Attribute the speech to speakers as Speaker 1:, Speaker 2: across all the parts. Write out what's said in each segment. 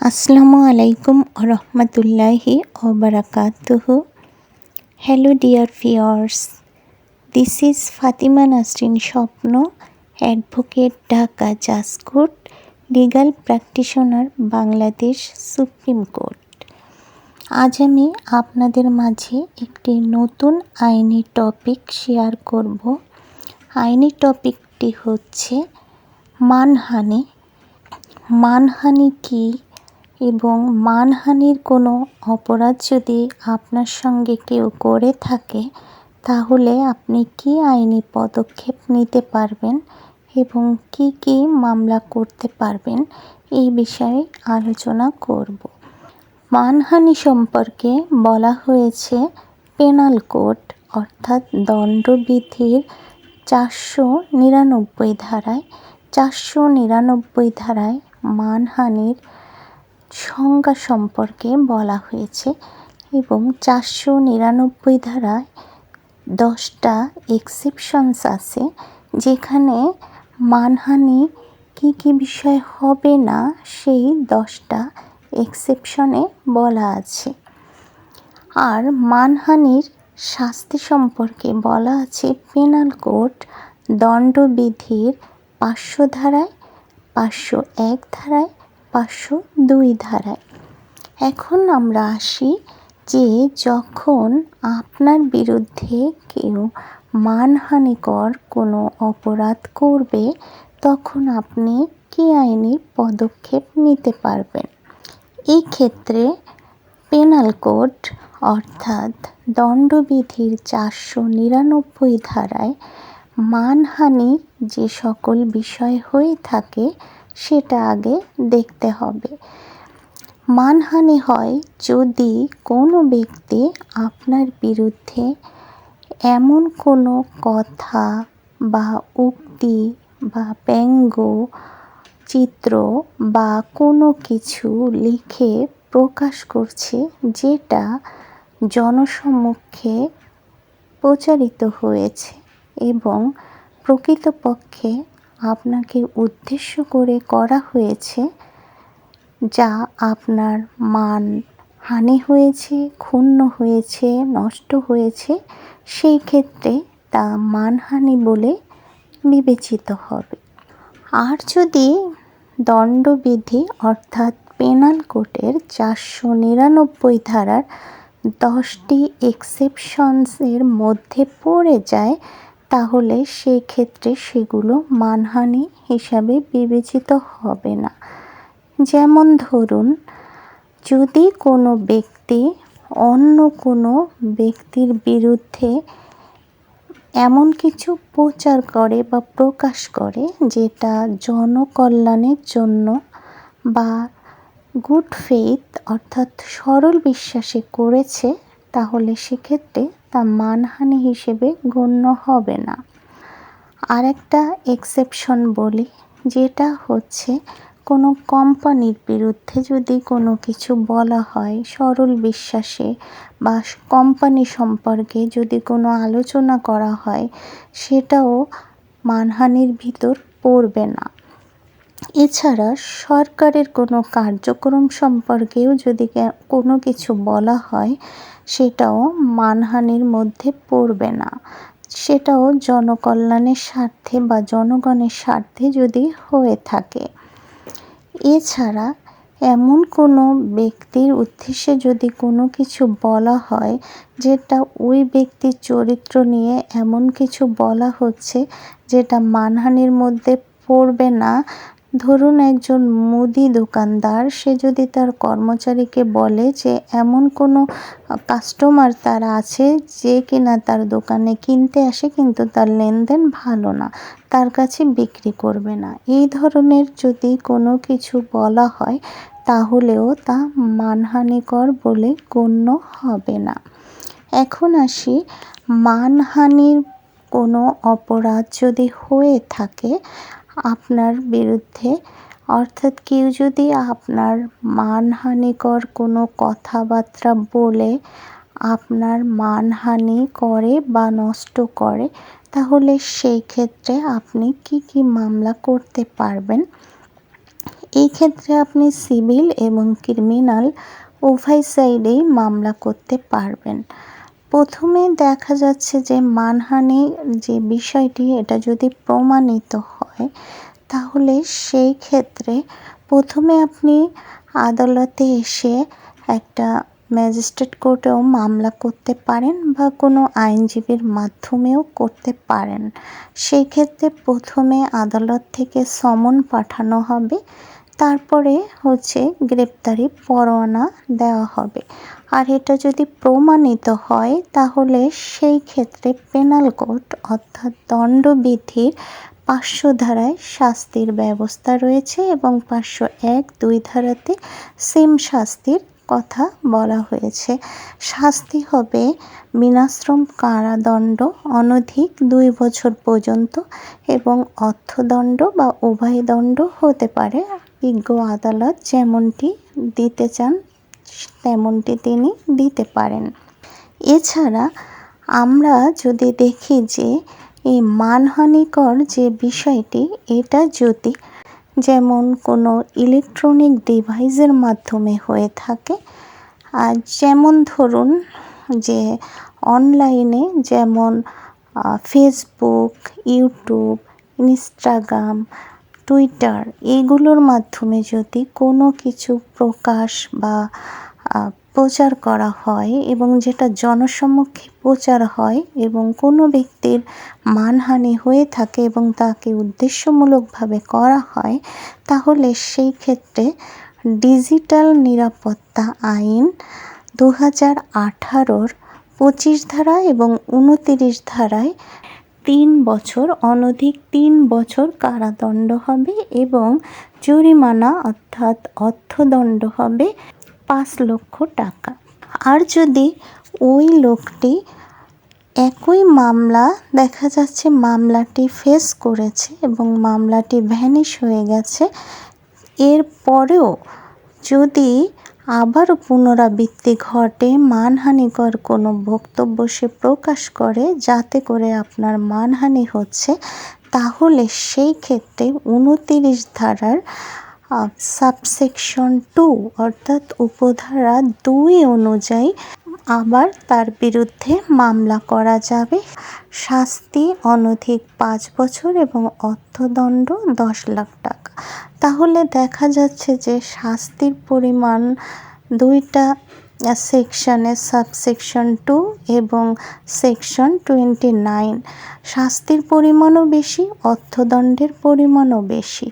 Speaker 1: আসসালামু আলাইকুম রহমতুল্লাহি ওবরাকাতুহু। Hello dear viewers this is Fatima Nasrin Swapna advocate Dhaka judge court legal practitioner Bangladesh supreme court আজ আমি আপনাদের মাঝে একটি নতুন আইনি টপিক শেয়ার করব। আইনি টপিকটি হচ্ছে মানহানি। মানহানি কী? এবং মানহানির কোনো অপরাধ যদি আপনার সঙ্গে কেউ করে থাকে, তাহলে আপনি কি আইনি পদক্ষেপ নিতে পারবেন এবং কি কি মামলা করতে পারবেন এই বিষয়ে আলোচনা করব। মানহানি সম্পর্কে বলা হয়েছে, পেনাল কোড অর্থাৎ দণ্ডবিধির চারশো নিরানব্বই ধারায়, চারশো নিরানব্বই ধারায় মানহানির সংজ্ঞা সম্পর্কে বলা হয়েছে এবং চারশো নিরানব্বই ধারায় দশটা এক্সেপশনস আছে যেখানে মানহানি কী কী বিষয় হবে না সেই দশটা এক্সেপশনে বলা আছে। আর মানহানির শাস্তি সম্পর্কে বলা আছে পেনাল কোড দণ্ডবিধির পাঁচশো ধারায়, পাঁচশো এক ধারায় পাঁচশো দুই ধারায়। এখন আমরা আসি যে যখন আপনার বিরুদ্ধে কেউ মানহানিকর কোনো অপরাধ করবে, তখন আপনি কী আইনি পদক্ষেপ নিতে পারবেন? এই ক্ষেত্রে পেনাল কোড, অর্থাৎ দণ্ডবিধির চারশো নিরানব্বই ধারায় মানহানি যে সকল বিষয় হয়ে থাকে সেটা আগে দেখতে হবে। মানহানি হয় যদি কোনো ব্যক্তি আপনার বিরুদ্ধে এমন কোনো কথা বা উক্তি বা ব্যঙ্গ, চিত্র বা কোনো কিছু লিখে প্রকাশ করছে যেটা জনসম্মুখে প্রচারিত হয়েছে এবং প্রকৃতপক্ষে আপনাকে উদ্দেশ্য করে করা হয়েছে যা আপনার মান হানি হয়েছে, ক্ষুণ্ণ হয়েছে, নষ্ট হয়েছে, সেই ক্ষেত্রে তা মানহানি বলে বিবেচিত হবে। আর যদি দণ্ডবিধি অর্থাৎ পেনাল কোর্টের চারশো নিরানব্বই ধারার দশটি এক্সেপশনসের মধ্যে পড়ে যায় তাহলে সেক্ষেত্রে সেগুলো মানহানি হিসাবে বিবেচিত হবে না। যেমন ধরুন, যদি কোনো ব্যক্তি অন্য কোনো ব্যক্তির বিরুদ্ধে এমন কিছু প্রচার করে বা প্রকাশ করে যেটা জনকল্যাণের জন্য বা গুড ফেইথ অর্থাৎ সরল বিশ্বাসে করেছে, তাহলে সেক্ষেত্রে তা মানহানি হিসেবে গণ্য হবে না। আরেকটা এক্সেপশন বলি, যেটা হচ্ছে কোনো কোম্পানির বিরুদ্ধে যদি কোনো কিছু বলা হয়, সরল বিশ্বাসে বা কোম্পানি সম্পর্কে যদি কোনো আলোচনা করা হয়, সেটাও মানহানির ভিতর পড়বে না। এছাড়া সরকারের কোনো কার্যক্রম সম্পর্কেও যদি কোনো কিছু বলা হয় সেটাও মানহানির মধ্যে পড়বে না। সেটাও জনকল্যাণের স্বার্থে বা জনগণের স্বার্থে যদি হয়ে থাকে। এছাড়া এমন কোনো ব্যক্তির উদ্দেশ্যে যদি কোনো কিছু বলা হয়, যেটা ওই ব্যক্তির চরিত্র নিয়ে এমন কিছু বলা হচ্ছে, যেটা মানহানির মধ্যে পড়বে না ধরুন একজন মুদি দোকানদার, সে যদি তার কর্মচারীকে বলে যে এমন কোনো কাস্টমার তার আছে যে কিনা তার দোকানে কিনতে আসে কিন্তু তার লেনদেন ভালো না, তার কাছে বিক্রি করবে না। এই ধরনের যদি কোনো কিছু বলা হয়, তাহলেও তা মানহানিকর বলে গণ্য হবে না। এখন আসি, মানহানির কোনো অপরাধ যদি হয়ে থাকে আপনার বিরুদ্ধে। অর্থাৎ কেউ যদি আপনার মানহানিকর কোনো কথাবার্তা বলে, আপনার মানহানি করে বা নষ্ট করে, তাহলে সেই ক্ষেত্রে আপনি কি কি মামলা করতে পারবেন? এই ক্ষেত্রে আপনি সিভিল এবং ক্রিমিনাল উভয় সাইডেই মামলা করতে পারবেন। প্রথমে দেখা যাচ্ছে যে মানহানির যে বিষয়টি, এটা যদি প্রমাণিত তাহলে সেই ক্ষেত্রে প্রথমে আপনি আদালতে এসে একটা ম্যাজিস্ট্রেট কোর্টেও মামলা করতে পারেন বা কোনো আইনজীবীর মাধ্যমেও করতে পারেন। সেই ক্ষেত্রে প্রথমে আদালত থেকে সমন পাঠানো হবে। তারপরে হচ্ছে গ্রেপ্তারি পরোয়ানা দেওয়া হবে। আর এটা যদি প্রমাণিত হয়, তাহলে সেই ক্ষেত্রে পেনাল কোড অর্থাৎ দণ্ডবিধির পাঁচশো ধারায় শাস্তির ব্যবস্থা রয়েছে এবং পাঁচশো এক দুই ধারাতে সেম শাস্তির কথা বলা হয়েছে। শাস্তি হবে বিনাশ্রম কারাদণ্ড অনধিক দুই বছর পর্যন্ত এবং অর্থদণ্ড বা উভয় দণ্ড হতে পারে। বিজ্ঞ আদালত যেমনটি দিতে চান, তেমনটি তিনি দিতে পারেন। এছাড়া আমরা যদি দেখি যে এই মানহানিকর যে বিষয়টি, এটা যদি যেমন কোনো ইলেকট্রনিক ডিভাইসের মাধ্যমে হয়ে থাকে, আর যেমন ধরুন যে অনলাইনে যেমন ফেসবুক ইউটিউব ইনস্টাগ্রাম টুইটার এগুলোর মাধ্যমে যদি কোনো কিছু প্রকাশ বা প্রচার করা হয় এবং যেটা জনসম্মুখে প্রচার হয় এবং কোনো ব্যক্তির মানহানি হয়ে থাকে এবং তাকে উদ্দেশ্যমূলকভাবে করা হয়, তাহলে সেই ক্ষেত্রে ডিজিটাল নিরাপত্তা আইন দু হাজার আঠারোর পঁচিশ ধারা এবং উনতিরিশ ধারায় তিন বছর, অনধিক তিন বছর কারাদণ্ড হবে এবং জরিমানা অর্থাৎ অর্থদণ্ড হবে। পাঁচ লক্ষ টাকা। আর যদি ওই লোকটি একই মামলা, দেখা যাচ্ছে মামলাটি ফেস করেছে এবং মামলাটি ভ্যানিশ হয়ে গেছে, এর পরেও যদি আবারও পুনরাবৃত্তি ঘটে, মানহানিকর কোনো বক্তব্য সে প্রকাশ করে, যাতে করে আপনার মানহানি হচ্ছে, তাহলে সেই ক্ষেত্রে উনতিরিশ ধারার সাবসেকশন টু অর্থাৎ উপধারা দুই অনুযায়ী আবার তার বিরুদ্ধে মামলা করা যাবে। শাস্তি অনধিক পাঁচ বছর এবং অর্থদণ্ড দশ লাখ টাকা। তাহলে দেখা যাচ্ছে যে শাস্তির পরিমাণ দুইটা সেকশনে সাবসেকশন টু এবং সেকশন টোয়েন্টি নাইন শাস্তির পরিমাণও বেশি, অর্থদণ্ডের পরিমাণও বেশি।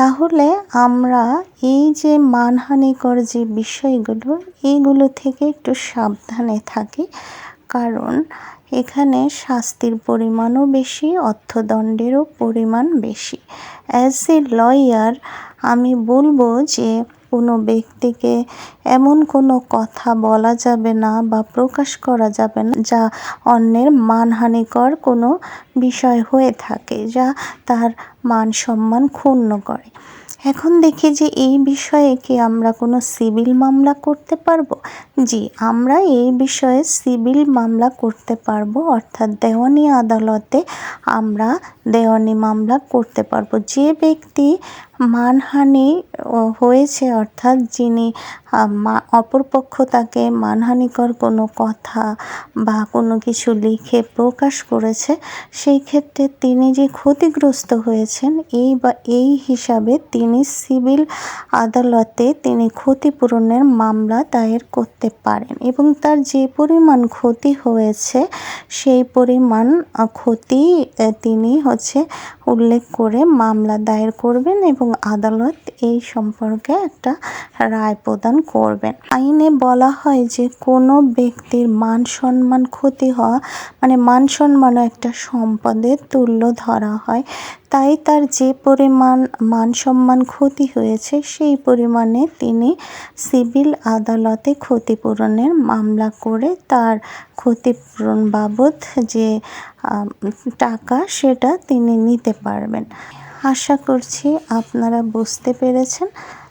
Speaker 1: তাহলে আমরা এই যে মানহানিকর যে বিষয়গুলো এইগুলো থেকে একটু সাবধানে থাকি। কারণ এখানে শাস্তির পরিমাণও বেশি, অর্থদণ্ডেরও পরিমাণ বেশি। অ্যাজ এ লয়ার আমি বলব যে কোনো ব্যক্তিকে এমন কোনো কথা বলা যাবে না বা প্রকাশ করা যাবে না যা অন্যের মানহানিকর কোনো বিষয় হয়ে থাকে, যা তার মান সম্মান ক্ষুণ্ণ করে। এখন দেখি যে এই বিষয়ে কি আমরা কোনো সিভিল মামলা করতে পারব? জি, আমরা এই বিষয়ে সিভিল মামলা করতে পারব, অর্থাৎ দেওয়ানি আদালতে আমরা দেওয়ানি মামলা করতে পারব। যে ব্যক্তি মানহানি হয়েছে, অর্থাৎ যিনি অপরপক্ষ তাকে মানহানিকর কোনো কথা বা কোনো কিছু লিখে প্রকাশ করেছে, সেই ক্ষেত্রে তিনি যে ক্ষতিগ্রস্ত হয়েছেন, এই বা এই হিসাবে তিনি সিভিল আদালতে তিনি ক্ষতিপূরণের মামলা দায়ের করতে পারেন এবং তার যে পরিমাণ ক্ষতি হয়েছে, সেই পরিমাণ ক্ষতি তিনি হচ্ছে উল্লেখ করে মামলা দায়ের করবেন এবং আদালত এই সম্পর্কে একটা রায় প্রদান করবেন। আইনে বলা হয় যে, কোনো ব্যক্তির মান সম্মান ক্ষতি হওয়া মানে মান সম্মানও একটা সম্পদের তুল্য ধরা হয়। তাই তার যে পরিমাণ মান সম্মান ক্ষতি হয়েছে, সেই পরিমাণে তিনি সিভিল আদালতে ক্ষতিপূরণের মামলা করে তার ক্ষতিপূরণ বাবদ যে টাকা, সেটা তিনি নিতে পারবেন। আশা করছি আপনারা বুঝতে পেরেছেন।